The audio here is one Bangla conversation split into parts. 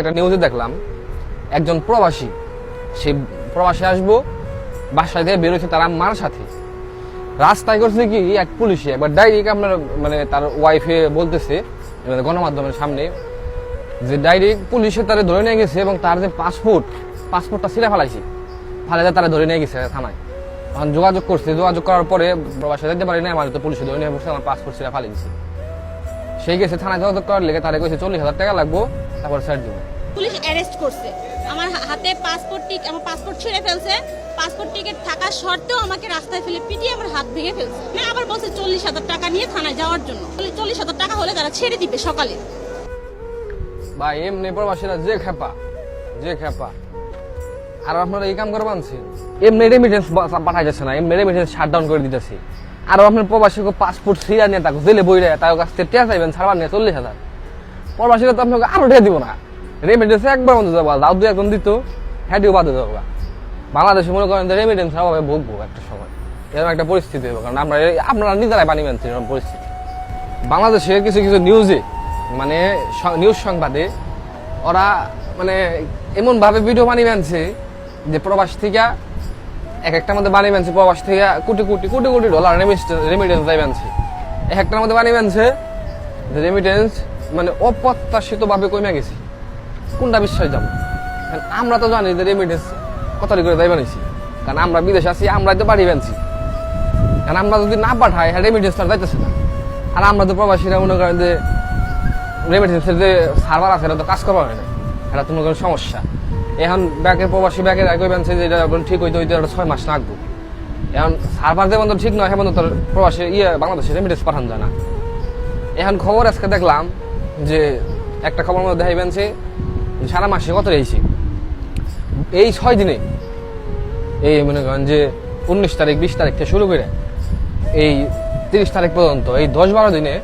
একটা নিউজে দেখলাম, একজন প্রবাসী, সে প্রবাসী আসব, বাসায় থেকে বেরোচ্ছে তার আম্মার সাথে। রাস্তায় করছে কি, এক পুলিশে একবার ডাইরেক্ট আপনার মানে তার ওয়াইফে বলতেছে গণমাধ্যমের সামনে, যে ডাইরেক্ট পুলিশে তারা ধরে নিয়ে গেছে এবং তার যে পাসপোর্ট পাসপোর্টটা ছিঁড়ে ফেলাইছে। ফালে তারা ধরে নিয়ে গেছে থানায়। তখন যোগাযোগ করছে, যোগাযোগ করার পরে প্রবাসে যেতে পারি না আমার তো পুলিশে ধরে নিয়ে বসে আমার পাসপোর্ট ছিঁড়ে ফালে দিছে সেই গেছে থানায় যোগাযোগ করার লেগে তারা কইছে, চল্লিশ হাজার টাকা লাগবো। তারপর স্যার দেবো পুলিশ অ্যারেস্ট করছে। আমার হাতে পাসপোর্ট টিক আমার পাসপোর্ট ছিঁড়ে ফেলছে। পাসপোর্ট টিকিট থাকা সত্ত্বেও আমাকে রাস্তায় ফেলে পিটিয়ে আমার হাত ভেঙে ফেলছে। না আবার বলছে চল্লিশ হাজার টাকা নিয়ে থানায় যাওয়ার জন্য। চল্লিশ হাজার টাকা হলে তারা ছেড়ে দিবে সকালে। বা এমনি প্রবাসীরা যে খেপা যে খেপা। আর আপনারা এই কাম করে বানছেন? এমনি রেমিটেন্স পাঠাই যাচ্ছে না এমনি রেমিটেন্স শাট ডাউন করে দিতেছে। আর আপনার প্রবাসী পাসপোর্ট সিরিয়া নিয়ে তাকে জেলে বই তার কাছ থেকে টেয়া চাইবেন ছাড়বার নিয়ে চল্লিশ হাজার। প্রবাসীরা তো আপনাকে আরও টেয়া দিব না। রেমিটেন্স একবার মতো যাব দাও দু একজন দিত হ্যাঁ বাদে যাব বাংলাদেশে মনে করেন যে রেমিটেন্স অভাবে ভুগবো একটা সময়। এরকম একটা পরিস্থিতি হবে কারণ আমরা আপনারা নিজেরাই বানিয়ে আনছেন এরকম পরিস্থিতি। বাংলাদেশের কিছু কিছু নিউজে মানে নিউজ সংবাদে, ওরা মানে এমন ভাবে ভিডিও বানিয়ে আনছে যে প্রবাস থেকে এক একটা মধ্যে বানিয়ে আনছে প্রবাস থেকে কোটি কোটি কোটি কোটি ডলার রেমিটেন্স যাই আনছে এক একটার মধ্যে বানিয়ে আনছে রেমিটেন্স মানে অপ্রত্যাশিত ভাবে কমে গেছে। কোনটা বিশ্বাস যাব কারণ আমরা তো জানি যে রেমিটেন্স কত করে যাই বানিয়েছি কারণ আমরা বিদেশে আছি আমরা তো বাড়ি বানছি। কারণ আমরা যদি না পাঠাই হ্যাঁ রেমিটেন্স তার যাইতেছে না। আর আমরা তো প্রবাসীরা মনে করেন যে রেমিটেন্সের যে সার্ভার আছে, এটা তো কাজ করা হয় না। এটা তো মনে করেন সমস্যা। এখন ব্যাংকের প্রবাসী ব্যাংকের আগে বেঞ্চে যে এটা ঠিক হইতে হইতে এটা ছয় মাস লাগবে। এখন সার্ভার যে বন্ধ ঠিক নয় এখন তোর প্রবাসী ইয়ে বাংলাদেশে রেমিটেন্স পাঠানো যায় না। এখন খবর আজকে দেখলাম যে একটা খবর মধ্যে দেখাই বেঞ্চে সারা মাসে কত রয়েছে? এই ছয় দিনে, এই মনে করেন যে উনিশ তারিখ, বিশ তারিখ থেকে শুরু করে এই তিরিশ তারিখ পর্যন্ত, এই দশ বারো দিনে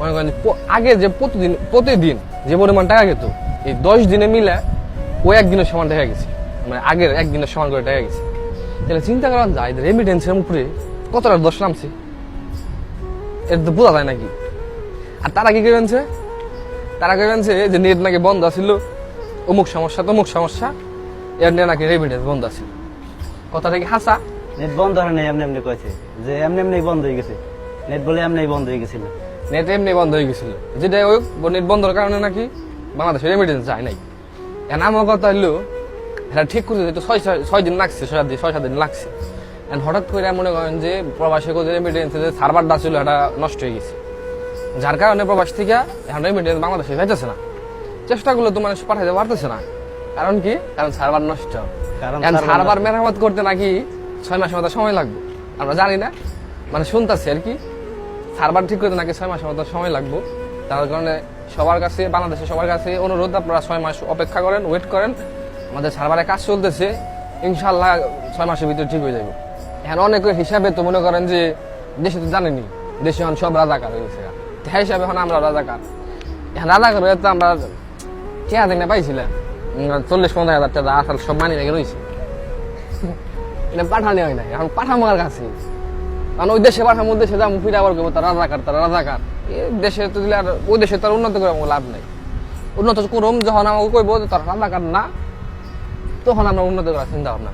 মনে করেন যে আগে যে প্রতিদিন প্রতিদিন যে পরিমাণ টাকা যেত এই দশ দিনে মিলে ওই একদিনের সমান টাকা গেছে। মানে আগের একদিনের সমান করে টাকা গেছে। তাহলে চিন্তা করা যায় রেমিটেন্সের উপরে কতটা দশ নামছে? এটা তো বোঝা যায় নাকি? আর তারা কি করেছে? তারা করেছে যে নেট নাকি বন্ধ ছিল অমুক সমস্যা তমুক সমস্যা এর নিয়ে নাকি রেমিটেন্স বন্ধ ছিল কথাটা কি হাসা? নেট বন্ধ হয় নাই এমনি এমনি কয়েছে যে এমনি এমনি বন্ধ হয়ে গেছে। নেট বলে এমনি বন্ধ হয়ে গেছিল। নেট এমনি বন্ধ হয়ে গেছিল। যেটা ওই নেট বন্ধর কারণে নাকি বাংলাদেশে রেমিটেন্স যায় নাই। এখন আমার কথা হইল এটা ঠিক করতে যেতে ছয় ছয়- দিন লাগছে ছয় সাত দিন ছয় সাত দিন লাগছে। এখন হঠাৎ করে মনে করেন যে প্রবাসী যে রেমিটেন্সে যে সার্ভারটা ছিল এটা নষ্ট হয়ে গেছে। যার কারণে প্রবাস থেকে এখন রেমিটেন্স বাংলাদেশে যাইতেছে না। চেষ্টাগুলো তো মানুষ পাঠাইতে পারতেছে না। কারণ কি? কারণ সার্ভার নষ্ট। কারণ সার্ভার মেরামত করতে নাকি ছয় মাসের মতো সময় লাগবে। আমরা জানি না। মানে শুনতেছি আর কি। সার্ভার ঠিক করতে নাকি ছয় মাসের মতো সময় লাগবে। তার কারণে সবার কাছে বাংলাদেশে সবার কাছে অনুরোধ আপনারা ছয় মাস অপেক্ষা করেন ওয়েট করেন। আমাদের সার্ভারে কাজ চলতেছে। ইনশাল্লাহ ছয় মাসের ভিতরে ঠিক হয়ে যাবে এখন অনেকের হিসাবে তো মনে করেন যে দেশে তো জানেনি দেশে এখন সব রাজাকার হয়ে গেছে। সেই হিসাবে এখন আমরা রাজাকার। এখন রাজাকার হয়ে তো আমরা চেয়া দেখে পাইছিলাম উম, চল্লিশ পঞ্চাশ হাজার টাকা আসল সব মানি রেখে রয়েছে এটা পাঠানি হয় না এখন পাঠাম আমার কাছে? কারণ ওই দেশে পাঠাম ওই দেশে যাব ফিরে আবার করব তারা রাজাকার তারা রাজাকার। এ দেশে তো দিলে আর ওই দেশে তার উন্নত করে লাভ নাই। উন্নত করুম যখন আমাকে কইব তার রাজাকার না তখন আমরা উন্নত করার চিন্তা ভাবনা।